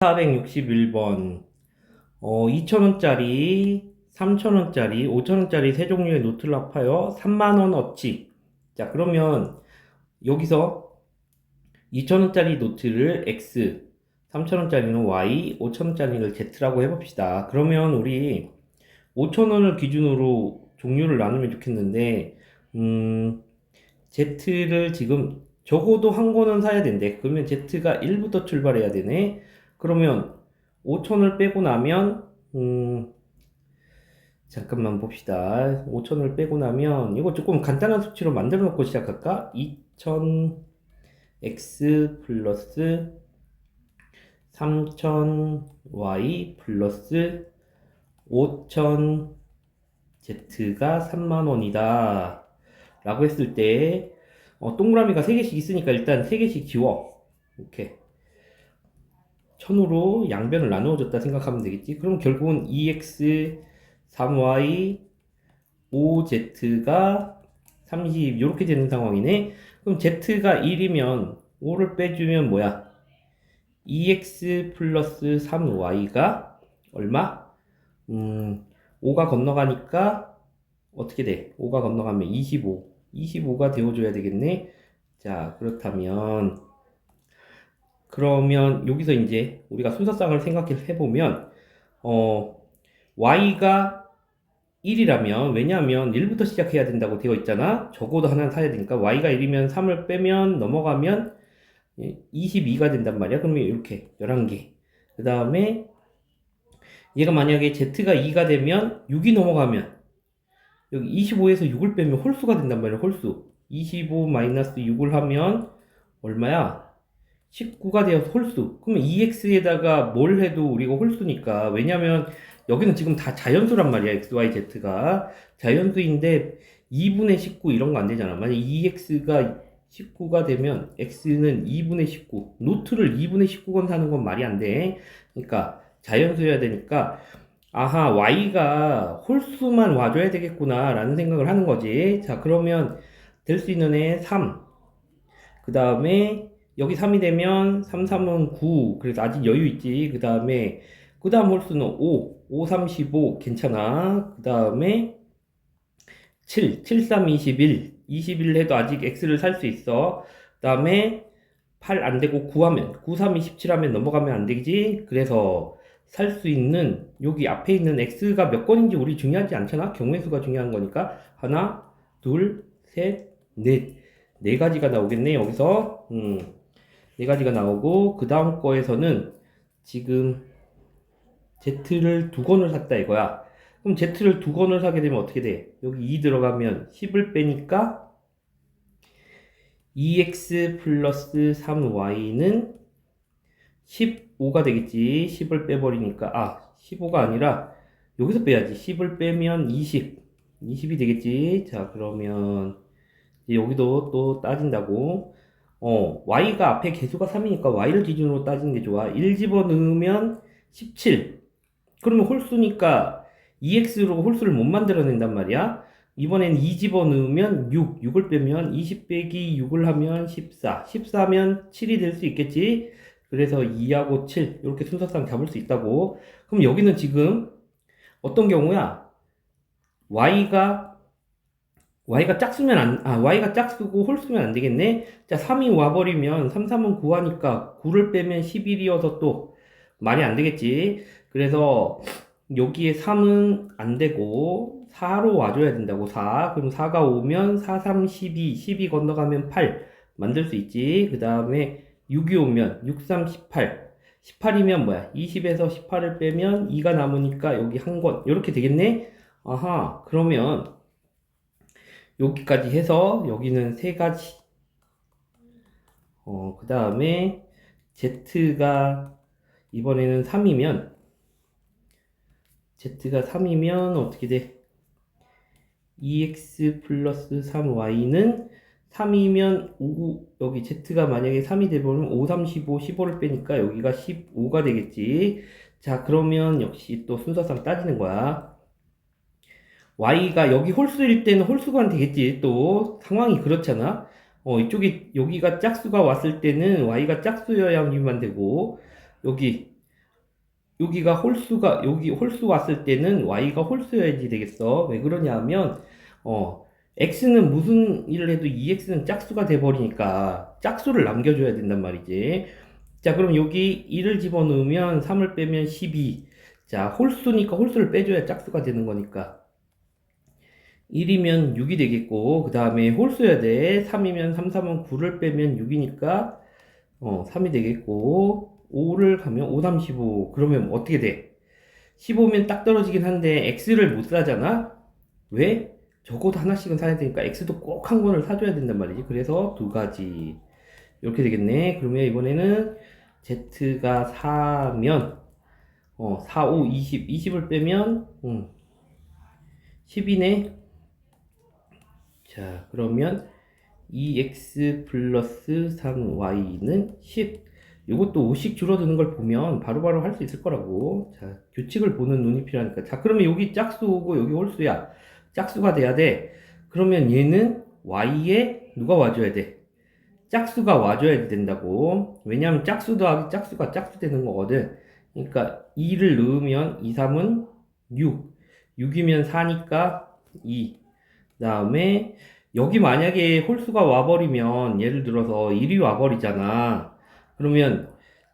461번 어, 2,000원짜리, 3,000원짜리, 5,000원짜리 세 종류의 노트를 합하여 3만원 어치. 자, 그러면 여기서 2,000원짜리 노트를 X, 3,000원짜리는 Y, 5,000원짜리를 Z라고 해봅시다. 그러면 우리 5,000원을 기준으로 종류를 나누면 좋겠는데, 음, Z를 지금 적어도 한 권은 사야 된대. 그러면 Z가 1부터 출발해야 되네. 그러면 5천을 빼고 나면 음 잠깐만 봅시다. 5천을 빼고 나면 이거 조금 간단한 수치로 만들어 놓고 시작할까? 2000 x 플러스 3000 y 플러스 5000 z가 3만 원이다. 라고 했을 때 어, 동그라미가 3개씩 있으니까 일단 3개씩 지워. 이렇게. 1000으로 양변을 나누어 줬다 생각하면 되겠지. 그럼 결국은 2x 3y 5z가 30 이렇게 되는 상황이네. 그럼 z가 1이면 5를 빼주면 뭐야? 2x 플러스 3y가 얼마? 음, 5가 건너가니까 어떻게 돼? 5가 건너가면 25. 25가 되어줘야 되겠네. 자, 그렇다면 그러면 여기서 이제 우리가 순서상을 생각해 보면 어 y가 1이라면 왜냐하면 1부터 시작해야 된다고 되어 있잖아. 적어도 하나 사야 되니까 y가 1이면 3을 빼면 넘어가면 22가 된단 말이야. 그러면 이렇게 11개. 그 다음에 얘가 만약에 z가 2가 되면 6이 넘어가면 여기 25에서 6을 빼면 홀수가 된단 말이야. 홀수. 25 마이너스 6을 하면 얼마야? 19가 되어서 홀수. 그러면 2x에다가 뭘 해도 우리가 홀수니까. 왜냐면 여기는 지금 다 자연수란 말이야. x, y, z가. 자연수인데 2분의 19 이런 거 안 되잖아. 만약 2x가 19가 되면 x는 2분의 19. 노트를 2분의 19건 사는 건 말이 안 돼. 그러니까 자연수여야 되니까 아하 y가 홀수만 와줘야 되겠구나 라는 생각을 하는 거지. 자 그러면 될 수 있는 애 3. 그 다음에 여기 3이 되면 3, 3은 9. 그래서 아직 여유 있지. 그 다음에, 그 다음 홀수는 5. 5, 35. 괜찮아. 그 다음에 7. 7, 3, 21. 21 해도 아직 X를 살 수 있어. 그 다음에 8 안 되고 9 하면, 9, 3, 27 하면 넘어가면 안 되지. 그래서 살 수 있는, 여기 앞에 있는 X가 몇 건인지 우리 중요하지 않잖아. 경우의 수가 중요한 거니까. 하나, 둘, 셋, 넷. 네 가지가 나오겠네, 여기서. 음. 네 가지가 나오고 그 다음 거에서는 지금 Z를 두 권을 샀다 이거야. 그럼 Z를 두 권을 사게 되면 어떻게 돼? 여기 2 들어가면 10을 빼니까 2x 플러스 3y는 15가 되겠지. 10을 빼버리니까 아 15가 아니라 여기서 빼야지. 10을 빼면 20. 20이 되겠지. 자 그러면 여기도 또 따진다고. 어, y가 앞에 개수가 3이니까 y를 기준으로 따지는 게 좋아. 1 집어넣으면 17. 그러면 홀수니까 2x로 홀수를 못 만들어낸단 말이야. 이번엔 2 집어넣으면 6. 6을 빼면 20 빼기 6을 하면 14. 14면 7이 될 수 있겠지. 그래서 2하고 7. 이렇게 순서상 잡을 수 있다고. 그럼 여기는 지금 어떤 경우야? y가 y가 짝수면 안, 아, y가 짝수고 홀수면 안 되겠네? 자, 3이 와버리면 3, 3은 9하니까 9를 빼면 11이어서 또 말이 안 되겠지. 그래서 여기에 3은 안 되고 4로 와줘야 된다고 4. 그럼 4가 오면 4, 3, 12, 12 건너가면 8 만들 수 있지. 그 다음에 6이 오면 6, 3, 18. 18이면 뭐야? 20에서 18을 빼면 2가 남으니까 여기 한 권. 이렇게 되겠네? 아하, 그러면 여기까지 해서 여기는 세 가지. 어, 그 다음에 Z가 이번에는 3이면 Z가 3이면 어떻게 돼? 2x 플러스 3y는 3이면 5, 여기 Z가 만약에 3이 되버리면 5, 3, 15, 15를 빼니까 여기가 15가 되겠지. 자, 그러면 역시 또 순서상 따지는 거야. Y가 여기 홀수일 때는 홀수가 되겠지. 또 상황이 그렇잖아. 어, 이쪽이 여기가 짝수가 왔을 때는 y가 짝수여야만 되고 여기 여기가 홀수가 여기 홀수 왔을 때는 y가 홀수여야지 되겠어. 왜 그러냐 하면 어 x는 무슨 일을 해도 2x는 짝수가 돼 버리니까 짝수를 남겨 줘야 된단 말이지. 자, 그럼 여기 1을 집어넣으면 3을 빼면 12. 자, 홀수니까 홀수를 빼줘야 짝수가 되는 거니까. 1이면 6이 되겠고, 그 다음에 홀수여야 돼. 3이면 3, 3은 9를 빼면 6이니까, 어, 3이 되겠고, 5를 가면 5, 3, 15. 그러면 어떻게 돼? 15면 딱 떨어지긴 한데, x를 못 사잖아? 왜? 적어도 하나씩은 사야 되니까, x도 꼭 한 권을 사줘야 된단 말이지. 그래서 두 가지. 이렇게 되겠네. 그러면 이번에는 z가 4면, 어, 4, 5, 20. 20을 빼면, 음, 10이네. 자, 그러면 2x 플러스 3y는 10. 이것도 5씩 줄어드는 걸 보면 바로바로 할 수 있을 거라고. 자, 규칙을 보는 눈이 필요하니까. 자, 그러면 여기 짝수고 여기 홀수야. 짝수가 돼야 돼. 그러면 얘는 y에 누가 와줘야 돼? 짝수가 와줘야 된다고. 왜냐하면 짝수 더하기 짝수가 짝수 되는 거거든. 그러니까 2를 넣으면 2, 3은 6. 6이면 4니까 2. 그 다음에 여기 만약에 홀수가 와버리면 예를 들어서 1이 와버리잖아. 그러면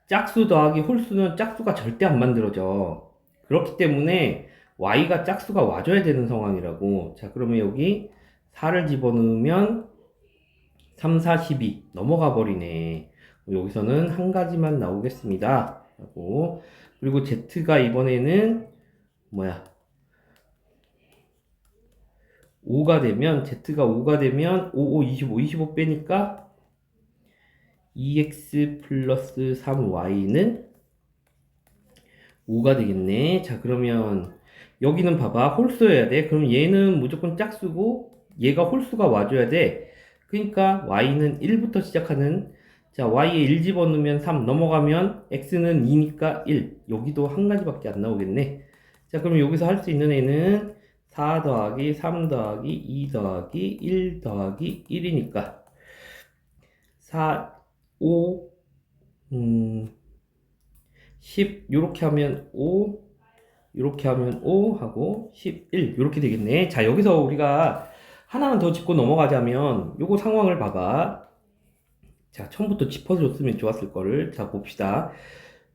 짝수 더하기 홀수는 짝수가 절대 안 만들어져. 그렇기 때문에 y가 짝수가 와줘야 되는 상황이라고. 자, 그러면 여기 4를 집어넣으면 3, 4, 12 넘어가 버리네. 여기서는 한 가지만 나오겠습니다. 하고 그리고 z가 이번에는 뭐야? 5가 되면 z가 5가 되면 5, 5, 25, 25 빼니까 2x 플러스 3y는 5가 되겠네. 자, 그러면 여기는 봐봐. 홀수여야 돼. 그럼 얘는 무조건 짝수고 얘가 홀수가 와줘야 돼. 그러니까 y는 1부터 시작하는 자, y에 1 집어넣으면 3 넘어가면 x는 2니까 1. 여기도 한 가지밖에 안 나오겠네. 자, 그럼 여기서 할 수 있는 애는 4 더하기 3 더하기 2 더하기 1 더하기 1이니까 4, 5, 음, 10 요렇게 하면 5 요렇게 하면 5 하고 11 요렇게 되겠네. 자, 여기서 우리가 하나만 더 짚고 넘어가자면 요거 상황을 봐봐. 자, 처음부터 짚어줬으면 좋았을 거를. 자, 봅시다.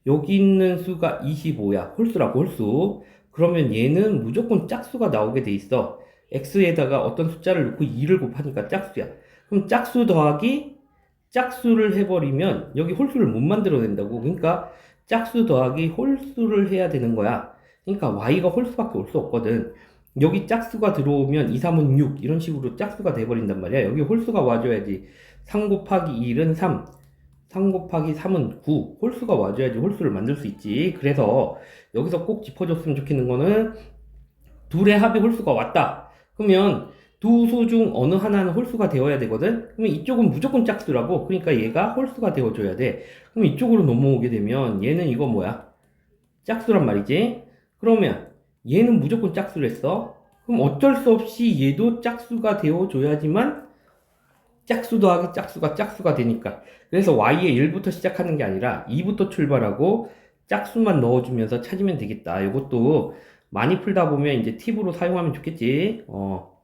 여기 있는 수가 25야. 홀수라고, 홀수. 그러면 얘는 무조건 짝수가 나오게 돼 있어. x에다가 어떤 숫자를 넣고 2를 곱하니까 짝수야. 그럼 짝수 더하기 짝수를 해버리면 여기 홀수를 못 만들어낸다고. 그러니까 짝수 더하기 홀수를 해야 되는 거야. 그러니까 y가 홀수밖에 올 수 없거든. 여기 짝수가 들어오면 2, 3은 6 이런 식으로 짝수가 돼버린단 말이야. 여기 홀수가 와줘야지. 3 곱하기 1은 3, 3 곱하기 3은 9. 홀수가 와줘야지 홀수를 만들 수 있지. 그래서 여기서 꼭 짚어줬으면 좋겠는 거는 둘의 합의 홀수가 왔다. 그러면 두 수 중 어느 하나는 홀수가 되어야 되거든? 그러면 이쪽은 무조건 짝수라고. 그러니까 얘가 홀수가 되어줘야 돼. 그럼 이쪽으로 넘어오게 되면 얘는 이거 뭐야? 짝수란 말이지. 그러면 얘는 무조건 짝수를 했어. 그럼 어쩔 수 없이 얘도 짝수가 되어줘야지만 짝수 더하기 짝수가 짝수가 되니까. 그래서 y의 1부터 시작하는 게 아니라 2부터 출발하고 짝수만 넣어주면서 찾으면 되겠다. 이것도 많이 풀다 보면 이제 팁으로 사용하면 좋겠지. 어.